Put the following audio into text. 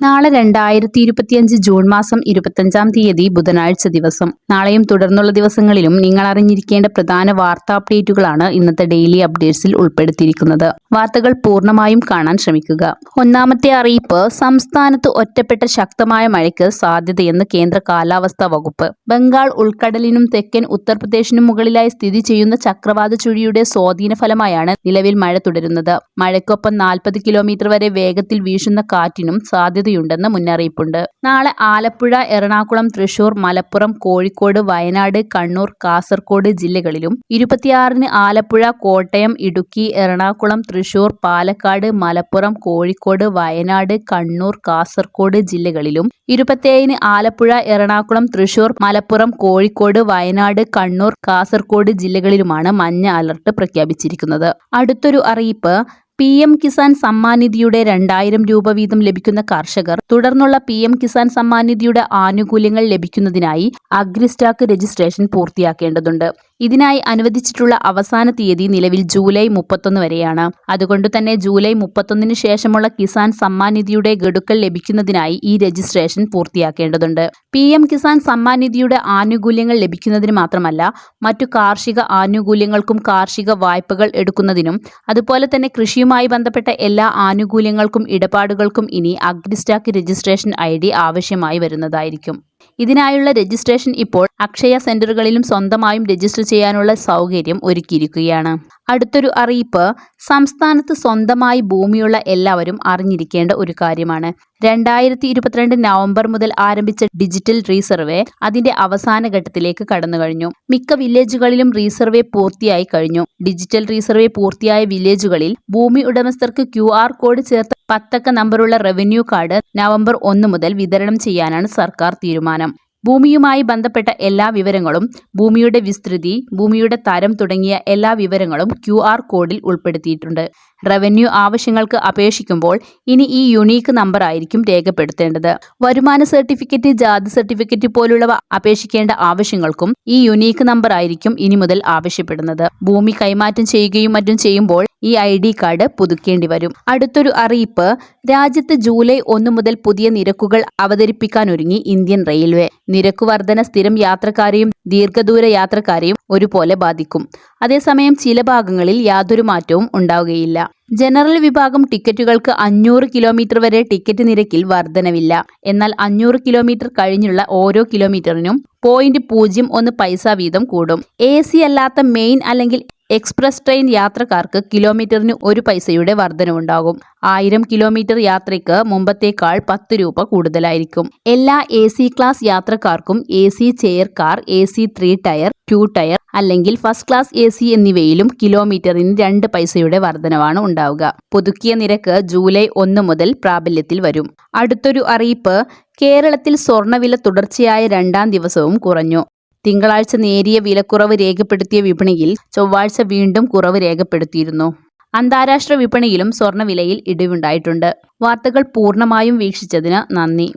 നാളെ രണ്ടായിരത്തി ഇരുപത്തിയഞ്ച് ജൂൺ മാസം ഇരുപത്തഞ്ചാം തീയതി ബുധനാഴ്ച ദിവസം. നാളെയും തുടർന്നുള്ള ദിവസങ്ങളിലും നിങ്ങൾ അറിഞ്ഞിരിക്കേണ്ട പ്രധാന വാർത്താ അപ്ഡേറ്റുകളാണ് ഇന്നത്തെ ഡെയിലി അപ്ഡേറ്റ്സിൽ ഉൾപ്പെടുത്തിയിരിക്കുന്നത്. വാർത്തകൾ പൂർണമായും കാണാൻ ശ്രമിക്കുക. ഒന്നാമത്തെ അറിയിപ്പ് സംസ്ഥാനത്ത് ഒറ്റപ്പെട്ട ശക്തമായ മഴയ്ക്ക് സാധ്യതയെന്ന് കേന്ദ്ര കാലാവസ്ഥാ വകുപ്പ്. ബംഗാൾ ഉൾക്കടലിനും തെക്കൻ ഉത്തർപ്രദേശിനും മുകളിലായി സ്ഥിതി ചെയ്യുന്ന ചക്രവാത ചുഴിയുടെ സ്വാധീന ഫലമായാണ് നിലവിൽ മഴ തുടരുന്നത്. മഴയ്ക്കൊപ്പം നാൽപ്പത് കിലോമീറ്റർ വരെ വേഗത്തിൽ വീശുന്ന കാറ്റിനും സാധ്യതയുണ്ടെന്ന് മുന്നറിയിപ്പുണ്ട്. നാളെ ആലപ്പുഴ എറണാകുളം തൃശൂർ മലപ്പുറം കോഴിക്കോട് വയനാട് കണ്ണൂർ കാസർകോട് ജില്ലകളിലും ഇരുപത്തിയാറിന് ആലപ്പുഴ കോട്ടയം ഇടുക്കി എറണാകുളം തൃശൂർ പാലക്കാട് മലപ്പുറം കോഴിക്കോട് വയനാട് കണ്ണൂർ കാസർകോട് ജില്ലകളിലും ഇരുപത്തിയേഴിന് ആലപ്പുഴ എറണാകുളം തൃശൂർ മലപ്പുറം കോഴിക്കോട് വയനാട് കണ്ണൂർ കാസർകോട് ജില്ലകളിലുമാണ് മഞ്ഞ അലർട്ട് പ്രഖ്യാപിച്ചിരിക്കുന്നത്. അടുത്തൊരു അറിയിപ്പ് പി എം കിസാൻ സമ്മാൻ നിധിയുടെ രണ്ടായിരം രൂപ വീതം ലഭിക്കുന്ന കർഷകർ തുടർന്നുള്ള പി എം കിസാൻ സമ്മാൻ നിധിയുടെ ആനുകൂല്യങ്ങൾ ലഭിക്കുന്നതിനായി അഗ്രിസ്റ്റാക്ക് രജിസ്ട്രേഷൻ പൂർത്തിയാക്കേണ്ടതുണ്ട്. ഇതിനായി അനുവദിച്ചിട്ടുള്ള അവസാന തീയതി നിലവിൽ ജൂലൈ മുപ്പത്തൊന്ന് വരെയാണ്. അതുകൊണ്ട് തന്നെ ജൂലൈ മുപ്പത്തൊന്നിന് ശേഷമുള്ള കിസാൻ സമ്മാൻ നിധിയുടെ ഗഡുക്കൾ ലഭിക്കുന്നതിനായി ഈ രജിസ്ട്രേഷൻ പൂർത്തിയാക്കേണ്ടതുണ്ട്. പി എം കിസാൻ സമ്മാൻ നിധിയുടെ ആനുകൂല്യങ്ങൾ ലഭിക്കുന്നതിന് മാത്രമല്ല മറ്റു കാർഷിക ആനുകൂല്യങ്ങൾക്കും കാർഷിക വായ്പകൾ എടുക്കുന്നതിനും അതുപോലെ തന്നെ കൃഷിയുമായി ബന്ധപ്പെട്ട എല്ലാ ആനുകൂല്യങ്ങൾക്കും ഇടപാടുകൾക്കും ഇനി അഗ്രിസ്റ്റാക്ക് രജിസ്ട്രേഷൻ ഐ ആവശ്യമായി വരുന്നതായിരിക്കും. ഇതിനായുള്ള രജിസ്ട്രേഷൻ ഇപ്പോൾ അക്ഷയ സെന്ററുകളിലും സ്വന്തമായും രജിസ്റ്റർ ചെയ്യാനുള്ള സൗകര്യം ഒരുക്കിയിരിക്കുകയാണ്. അടുത്തൊരു അറിയിപ്പ് സംസ്ഥാനത്ത് സ്വന്തമായി ഭൂമിയുള്ള എല്ലാവരും അറിഞ്ഞിരിക്കേണ്ട ഒരു കാര്യമാണ്. രണ്ടായിരത്തി ഇരുപത്തിരണ്ട് നവംബർ മുതൽ ആരംഭിച്ച ഡിജിറ്റൽ റീസർവേ അതിന്റെ അവസാന ഘട്ടത്തിലേക്ക് കടന്നു കഴിഞ്ഞു മിക്ക വില്ലേജുകളിലും റീസർവേ പൂർത്തിയായി കഴിഞ്ഞു. ഡിജിറ്റൽ റീസർവേ പൂർത്തിയായ വില്ലേജുകളിൽ ഭൂമി ഉടമസ്ഥർക്ക് ക്യു കോഡ് ചേർത്ത പത്തക്ക നമ്പറുള്ള റവന്യൂ കാർഡ് നവംബർ ഒന്ന് മുതൽ വിതരണം ചെയ്യാനാണ് സർക്കാർ തീരുമാനം. ഭൂമിയുമായി ബന്ധപ്പെട്ട എല്ലാ വിവരങ്ങളും ഭൂമിയുടെ വിസ്തൃതി ഭൂമിയുടെ തരം തുടങ്ങിയ എല്ലാ വിവരങ്ങളും ക്യു കോഡിൽ ഉൾപ്പെടുത്തിയിട്ടുണ്ട്. റവന്യൂ ആവശ്യങ്ങൾക്ക് അപേക്ഷിക്കുമ്പോൾ ഇനി ഈ യുണീക്ക് നമ്പർ ആയിരിക്കും രേഖപ്പെടുത്തേണ്ടത്. വരുമാന സർട്ടിഫിക്കറ്റ് ജാതി സർട്ടിഫിക്കറ്റ് പോലുള്ളവ അപേക്ഷിക്കേണ്ട ആവശ്യങ്ങൾക്കും ഈ യുണീക്ക് നമ്പർ ആയിരിക്കും ഇനി മുതൽ ആവശ്യപ്പെടുന്നത്. ഭൂമി കൈമാറ്റം ചെയ്യുകയും മറ്റും ചെയ്യുമ്പോൾ ഈ ഐ ഡി കാർഡ് പുതുക്കേണ്ടി വരും. അടുത്തൊരു അറിയിപ്പ് രാജ്യത്ത് ജൂലൈ ഒന്ന് മുതൽ പുതിയ നിരക്കുകൾ അവതരിപ്പിക്കാനൊരുങ്ങി ഇന്ത്യൻ റെയിൽവേ. നിരക്ക് വർധന സ്ഥിരം യാത്രക്കാരെയും ദീർഘദൂര യാത്രക്കാരെയും ഒരുപോലെ ബാധിക്കും. അതേസമയം ചില ഭാഗങ്ങളിൽ യാതൊരു മാറ്റവും ഉണ്ടാവുകയില്ല. ജനറൽ വിഭാഗം ടിക്കറ്റുകൾക്ക് അഞ്ഞൂറ് കിലോമീറ്റർ വരെ ടിക്കറ്റ് നിരക്കിൽ വർധനവില്ല. എന്നാൽ അഞ്ഞൂറ് കിലോമീറ്റർ കഴിഞ്ഞുള്ള ഓരോ കിലോമീറ്ററിനും പോയിന്റ് പൂജ്യം ഒന്ന് പൈസ വീതം കൂടും. എ അല്ലാത്ത മെയിൻ അല്ലെങ്കിൽ എക്സ്പ്രസ് ട്രെയിൻ യാത്രക്കാർക്ക് കിലോമീറ്ററിന് ഒരു പൈസയുടെ വർധനവുണ്ടാകും. ആയിരം കിലോമീറ്റർ യാത്രയ്ക്ക് മുമ്പത്തേക്കാൾ പത്ത് രൂപ കൂടുതലായിരിക്കും. എല്ലാ എ സി ക്ലാസ് യാത്രക്കാർക്കും A C chair car A C three tier two tier അല്ലെങ്കിൽ ഫസ്റ്റ് ക്ലാസ് എ സി എന്നിവയിലും കിലോമീറ്ററിന് രണ്ട് പൈസയുടെ വർധനവാണ് ഉണ്ടാവുക. പുതുക്കിയ നിരക്ക് ജൂലൈ ഒന്ന് മുതൽ പ്രാബല്യത്തിൽ വരും. അടുത്തൊരു അറിയിപ്പ് കേരളത്തിൽ സ്വർണവില തുടർച്ചയായ രണ്ടാം ദിവസവും കുറഞ്ഞു. തിങ്കളാഴ്ച നേരിയ വിലക്കുറവ് രേഖപ്പെടുത്തിയ വിപണിയിൽ ചൊവ്വാഴ്ച വീണ്ടും കുറവ് രേഖപ്പെടുത്തിയിരുന്നു. അന്താരാഷ്ട്ര വിപണിയിലും സ്വർണവിലയിൽ ഇടിവുണ്ടായിട്ടുണ്ട്. വാർത്തകൾ പൂർണമായും വീക്ഷിച്ചതിന് നന്ദി.